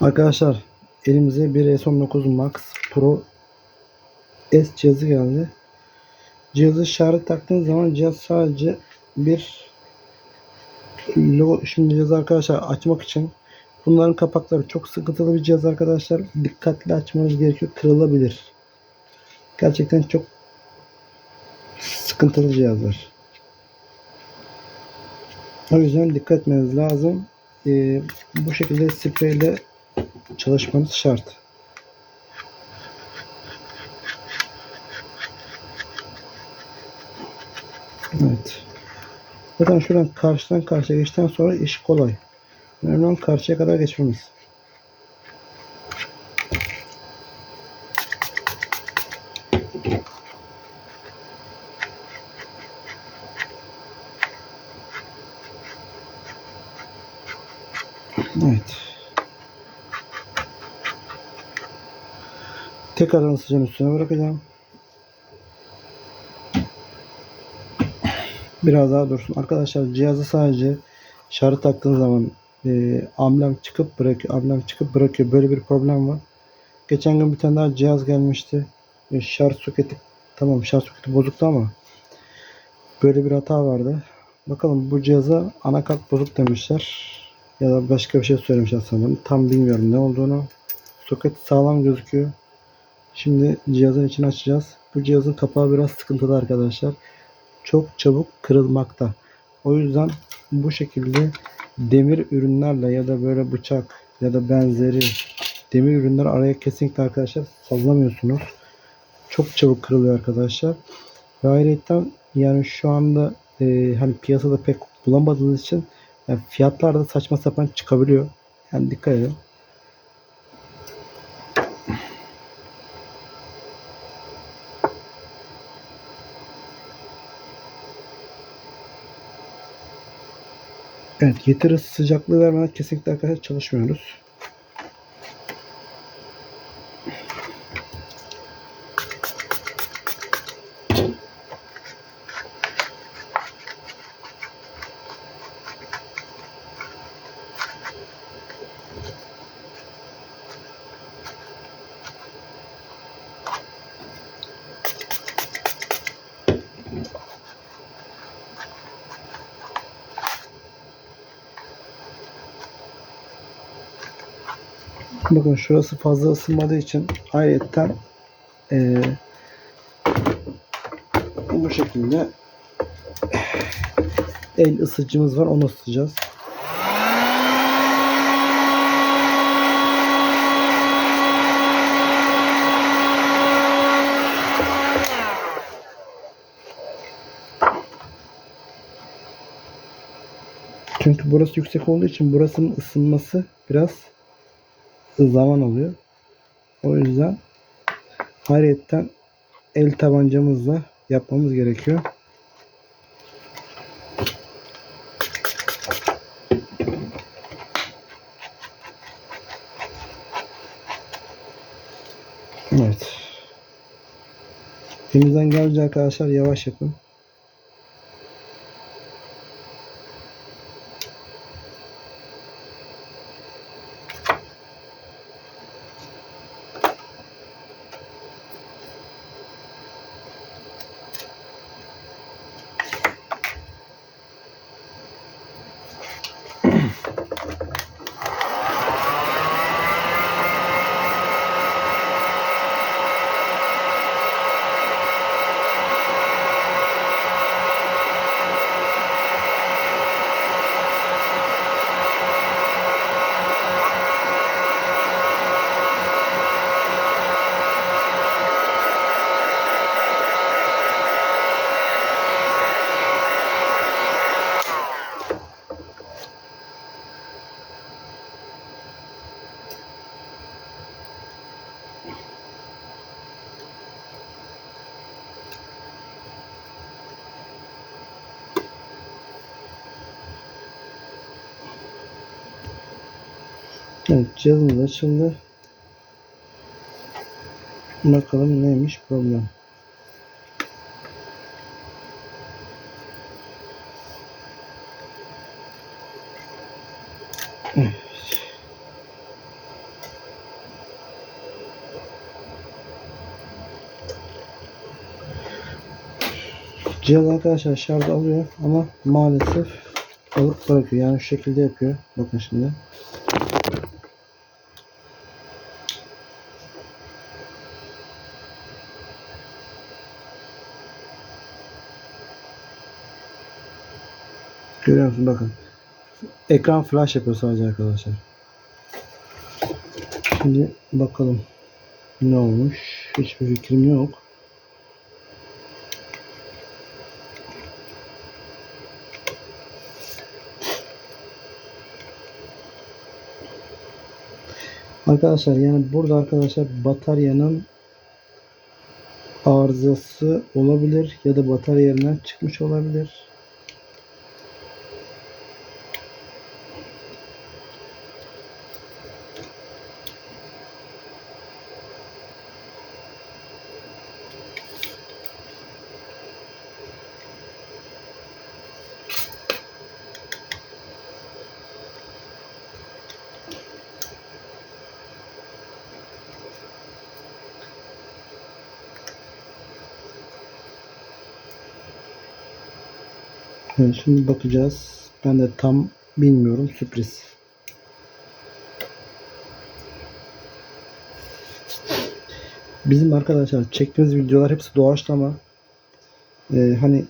Arkadaşlar elimize bir S19 Max Pro S cihazı geldi. Cihazı şarj taktığınız zaman cihaz sadece bir logo şimdi cihazı arkadaşlar açmak için bunların kapakları çok sıkıntılı bir cihaz arkadaşlar. Dikkatli açmanız gerekiyor. Kırılabilir. Gerçekten çok sıkıntılı cihazlar. O yüzden dikkat etmeniz lazım. Ee, bu şekilde spreyle çalışmanız şart. Evet. Zaten şuradan karşıdan karşıya geçtikten sonra iş kolay. Önemli olan karşıya kadar geçmemiz. Tekrardan sıcağın üstüne bırakacağım. Biraz daha dursun. Arkadaşlar cihazı sadece şarj taktığınız zaman e, amblem çıkıp bırakıyor. Amblem çıkıp bırakıyor. Böyle bir problem var. Geçen gün bir tane daha cihaz gelmişti. E, şarj soketi tamam şarj soketi bozuktu ama böyle bir hata vardı. Bakalım bu cihaza anakart bozuk demişler. Ya da başka bir şey söylemişler sanırım. Tam bilmiyorum ne olduğunu. Soket sağlam gözüküyor. Şimdi cihazın içini açacağız. Bu cihazın kapağı biraz sıkıntılı arkadaşlar. Çok çabuk kırılmakta. O yüzden bu şekilde demir ürünlerle ya da böyle bıçak ya da benzeri demir ürünler araya kesinlikle arkadaşlar sallamıyorsunuz. Çok çabuk kırılıyor arkadaşlar. Ve ayrıca yani şu anda e, hani piyasada pek bulamadığınız için yani fiyatlar da saçma sapan çıkabiliyor. Yani dikkat edin. Evet yeteri sıcaklığı vermeden kesinlikle arkadaşlar çalışmıyoruz. Bakın şurası fazla ısınmadığı için ayetten eee bu şekilde el ısıtıcımız var onu ısıtacağız. Çünkü burası yüksek olduğu için burasının ısınması biraz zaman alıyor. O yüzden ayrıyetten el tabancamızla yapmamız gerekiyor. Evet. Elimizden gelince arkadaşlar yavaş yapın. Evet cihazımız açıldı. Bakalım neymiş problem. Cihaz arkadaşlar şarj alıyor ama maalesef alıp bırakıyor. Yani şu şekilde yapıyor. Bakın şimdi. Görüyor musun? Bakın. Ekran flash yapıyor sadece arkadaşlar. Şimdi bakalım ne olmuş. Hiçbir fikrim yok. Arkadaşlar yani burada arkadaşlar bataryanın arızası olabilir ya da batarya yerinden çıkmış olabilir. Şimdi bakacağız. Ben de tam bilmiyorum. Sürpriz. Bizim arkadaşlar çektiğimiz videolar hepsi doğaçlama. Ee, hani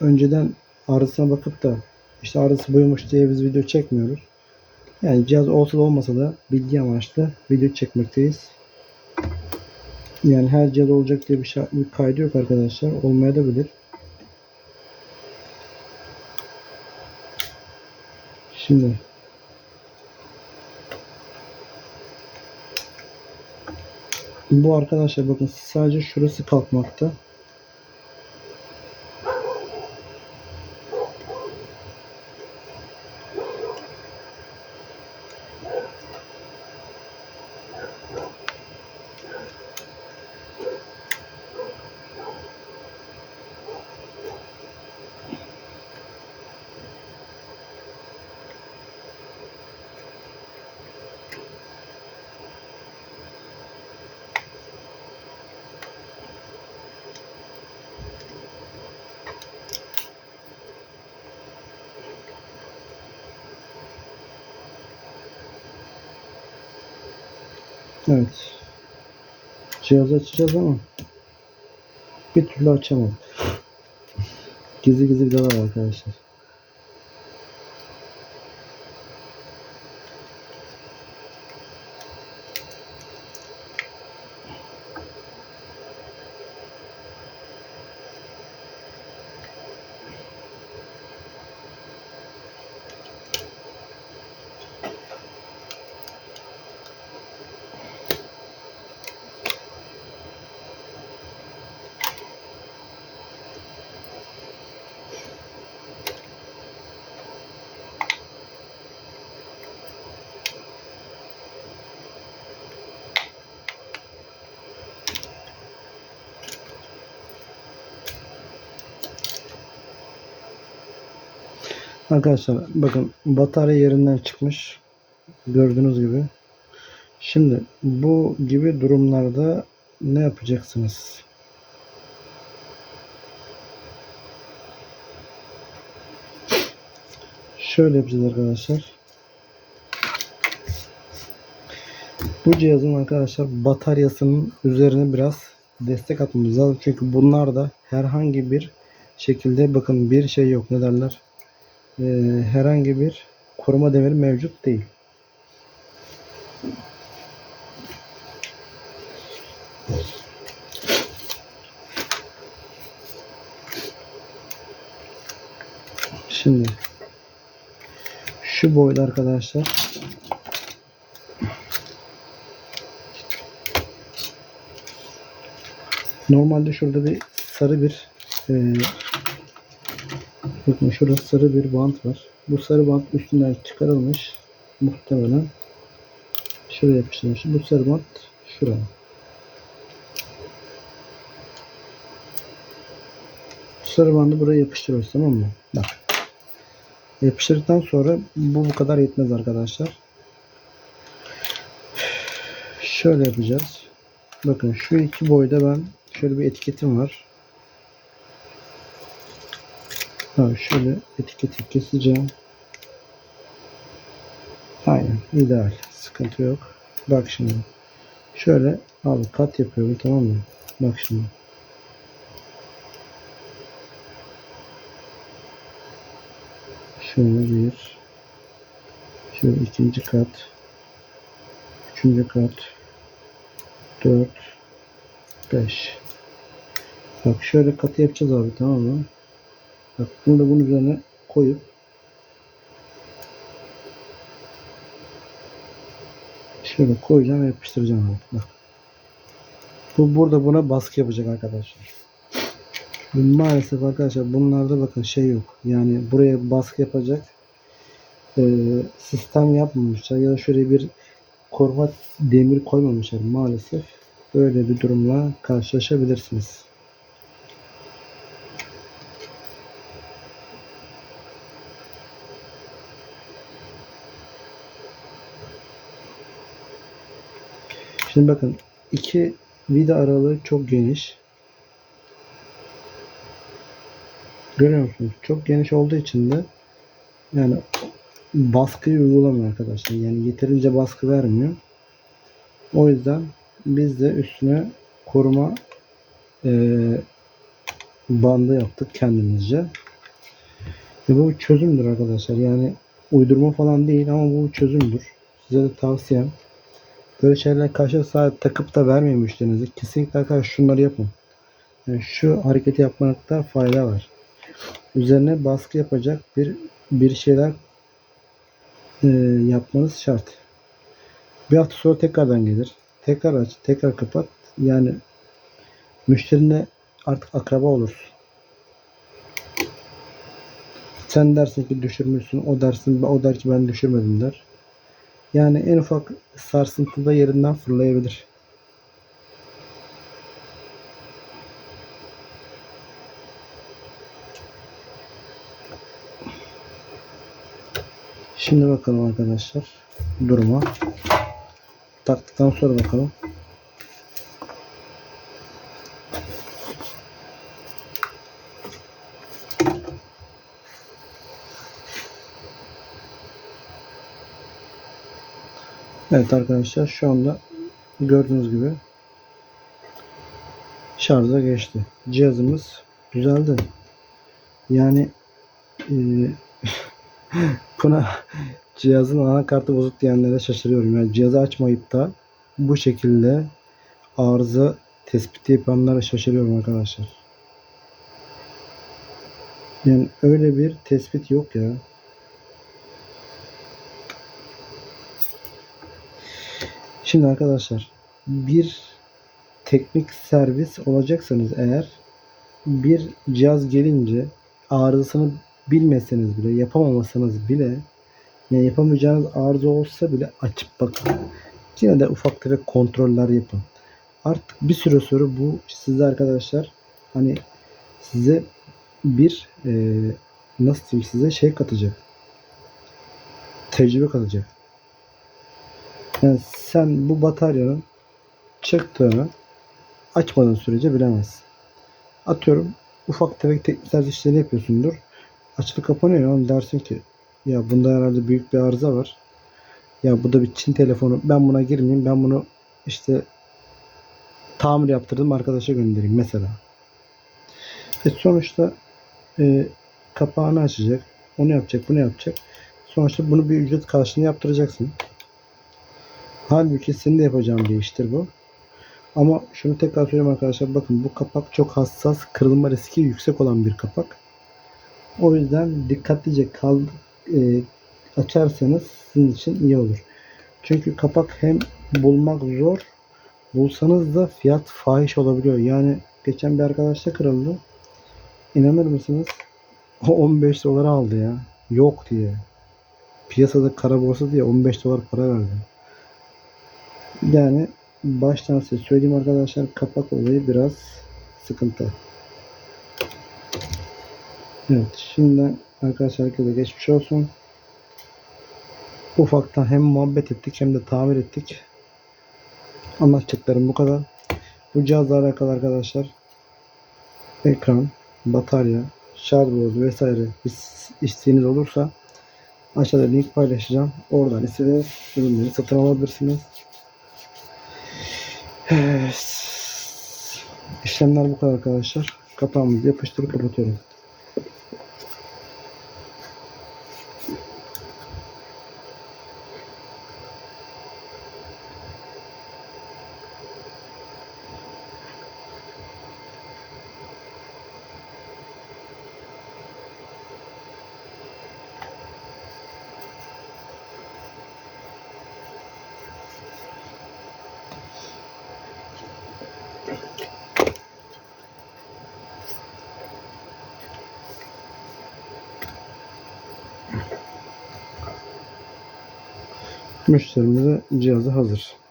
önceden arızasına bakıp da işte arızası buymuş diye biz video çekmiyoruz. Yani cihaz olsa da olmasa da bilgi amaçlı video çekmekteyiz. Yani her cihaz olacak diye bir, şey, bir kaydı yok arkadaşlar. Olmaya da bilir. Şimdi bu arkadaşlar bakın sadece şurası kalkmakta. Evet. Cihazı açacağız ama bir türlü açamadık. Gizli gizli bir var arkadaşlar. Arkadaşlar bakın batarya yerinden çıkmış. Gördüğünüz gibi. Şimdi bu gibi durumlarda ne yapacaksınız? Şöyle yapacağız arkadaşlar. Bu cihazın arkadaşlar bataryasının üzerine biraz destek atmamız lazım. Çünkü bunlar da herhangi bir şekilde bakın bir şey yok. Ne derler? Ee, herhangi bir koruma demiri mevcut değil. Şimdi şu boyda arkadaşlar normalde şurada bir sarı bir e, bakın şurada sarı bir bant var. Bu sarı bant üstünden çıkarılmış muhtemelen şuraya yapıştırılmış. Bu sarı bant şuraya. Sarı bandı buraya yapıştırıyoruz tamam mı? Bak. Yapıştırdıktan sonra bu bu kadar yetmez arkadaşlar. Şöyle yapacağız. Bakın şu iki boyda ben şöyle bir etiketim var. Abi şöyle etiketi keseceğim. Aynen ideal. Sıkıntı yok. Bak şimdi. Şöyle abi kat yapıyorum tamam mı? Bak şimdi. Şöyle bir. Şöyle ikinci kat. Üçüncü kat. Dört. Beş. Bak şöyle katı yapacağız abi tamam mı? Bak bunu da bunun üzerine koyup şöyle koyacağım ve yapıştıracağım abi. Bak. Bu burada buna baskı yapacak arkadaşlar. Maalesef arkadaşlar bunlarda bakın şey yok. Yani buraya baskı yapacak e, sistem yapmamışlar ya da şöyle bir koruma demir koymamışlar maalesef. Böyle bir durumla karşılaşabilirsiniz. Şimdi bakın iki vida aralığı çok geniş. Görüyor musunuz? Çok geniş olduğu için de yani baskıyı uygulamıyor arkadaşlar. Yani yeterince baskı vermiyor. O yüzden biz de üstüne koruma eee, bandı yaptık kendimizce. Ve bu çözümdür arkadaşlar. Yani uydurma falan değil ama bu çözümdür. Size de tavsiyem. Böyle şeyler karşı saat takıp da vermeyin müşterinize. Kesinlikle arkadaşlar şunları yapın. Yani şu hareketi yapmakta fayda var. Üzerine baskı yapacak bir bir şeyler e, yapmanız şart. Bir hafta sonra tekrardan gelir. Tekrar aç, tekrar kapat. Yani müşterine artık akraba olursun. Sen dersin ki düşürmüşsün, o dersin, o der ki ben düşürmedim der. Yani en ufak sarsıntıda yerinden fırlayabilir. Şimdi bakalım arkadaşlar duruma. Taktıktan sonra bakalım. Evet arkadaşlar şu anda gördüğünüz gibi şarja geçti. Cihazımız düzeldi. Yani e, buna cihazın anakartı bozuk diyenlere şaşırıyorum. Yani cihazı açmayıp da bu şekilde arıza tespiti yapanlara şaşırıyorum arkadaşlar. Yani öyle bir tespit yok ya. Şimdi arkadaşlar bir teknik servis olacaksanız eğer bir cihaz gelince arızasını bilmeseniz bile yapamamasanız bile yani yapamayacağınız arıza olsa bile açıp bakın. Yine de ufak tefek kontroller yapın. Artık bir süre sonra bu size arkadaşlar hani size bir e, nasıl diyeyim size şey katacak. Tecrübe katacak. Yani sen bu bataryanın çıktığını açmadığın sürece bilemezsin. Atıyorum ufak tefek teknik işleri yapıyorsundur. Açılı kapanıyor ama dersin ki ya bunda herhalde büyük bir arıza var. Ya bu da bir Çin telefonu. Ben buna girmeyeyim. Ben bunu işte tamir yaptırdım arkadaşa göndereyim mesela. Ve sonuçta e, kapağını açacak. Onu yapacak, bunu yapacak. Sonuçta bunu bir ücret karşılığında yaptıracaksın. Halbuki senin de yapacağın bir iştir bu. Ama şunu tekrar söyleyeyim arkadaşlar. Bakın bu kapak çok hassas. Kırılma riski yüksek olan bir kapak. O yüzden dikkatlice kal, e, açarsanız sizin için iyi olur. Çünkü kapak hem bulmak zor. Bulsanız da fiyat fahiş olabiliyor. Yani geçen bir arkadaşla kırıldı. İnanır mısınız? O 15 dolara aldı ya. Yok diye. Piyasada kara borsa diye 15 dolar para verdi. Yani baştan size söyleyeyim arkadaşlar kapak olayı biraz sıkıntı. Evet şimdiden arkadaşlar herkese geçmiş olsun. Ufaktan hem muhabbet ettik hem de tamir ettik. Anlatacaklarım bu kadar. Bu cihazla alakalı arkadaşlar ekran, batarya, şarj board vesaire is- isteğiniz olursa aşağıda link paylaşacağım. Oradan istediğiniz ürünleri satın alabilirsiniz. Evet. İşlemler bu kadar arkadaşlar. Kapağımızı yapıştırıp kapatıyorum. Müşterimize cihazı hazır.